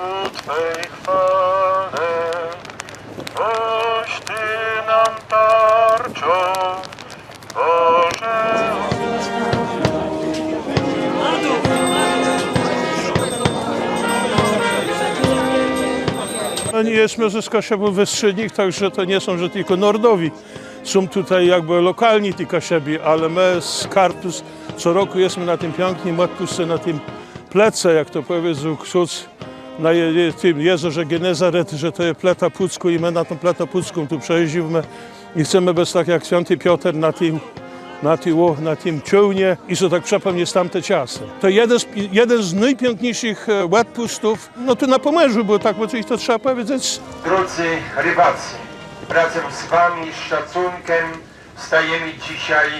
ku Twej chwale. Boś Ty nam Boże. No nie jesteśmy ze Skasiabu Wystrzynik, także to nie są, że tylko nordowi. Są tutaj jakby lokalni ci Kasiabi, ale my z Kartus co roku jesteśmy na tym pięknym odpustce, na tym plece, jak to powiedzą ksiądz, na je- tym jezerze Genezaret, że to jest pleta Pucku i my na tą pletę Pucką tu przejeździmy i chcemy być tak jak święty Piotr na tym na, tym, na tym ciągnie i że tak przypomnieć tamte czasy. To jeden z, jeden z najpiękniejszych e, odpustów, no tu na Pomorzu, bo tak oczywiście to trzeba powiedzieć, Drodzy rybacy, razem z Wami z szacunkiem stajemy dzisiaj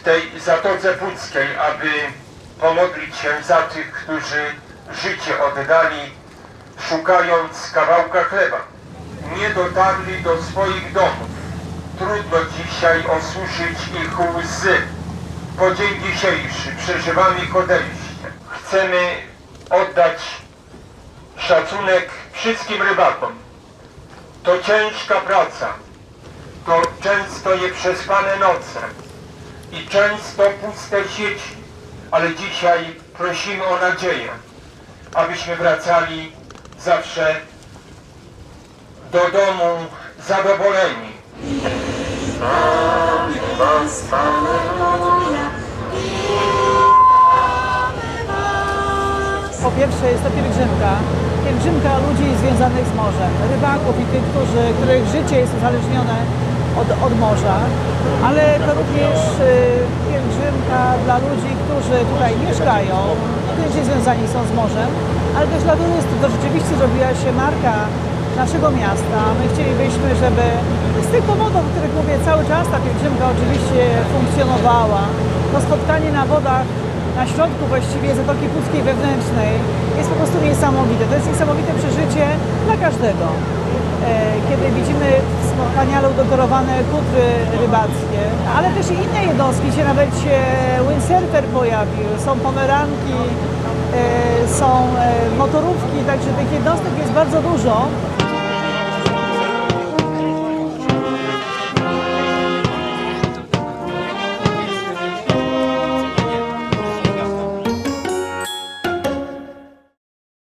w tej Zatoce Puckiej, aby pomodlić się za tych, którzy życie oddali, szukając kawałka chleba. Nie dotarli do swoich domów. Trudno dzisiaj osuszyć ich łzy. Po dzień dzisiejszy przeżywamy ich odejście. Chcemy oddać szacunek wszystkim rybakom. To ciężka praca, to często nieprzespane noce i często puste sieci, ale dzisiaj prosimy o nadzieję, abyśmy wracali zawsze do domu zadowoleni. Po pierwsze jest to pielgrzymka. Pielgrzymka ludzi związanych z morzem, rybaków i tych, którzy, których życie jest uzależnione od, od morza, ale to również y, pielgrzymka dla ludzi, którzy tutaj mieszkają, którzy związani są z morzem, ale też dla turystów. To rzeczywiście zrobiła się marka naszego miasta. My chcielibyśmy, żeby z tych powodów, o których mówię cały czas, ta pielgrzymka oczywiście funkcjonowała. To spotkanie na wodach na środku właściwie Zatoki Puckiej wewnętrznej jest po prostu niesamowite. To jest niesamowite przeżycie dla każdego. E, Kiedy widzimy wspaniale udekorowane kutry rybackie, ale też i inne jednostki, się nawet się windsurfer pojawił, są pomeranki, e, są e, motorówki, także tych jednostek jest bardzo dużo.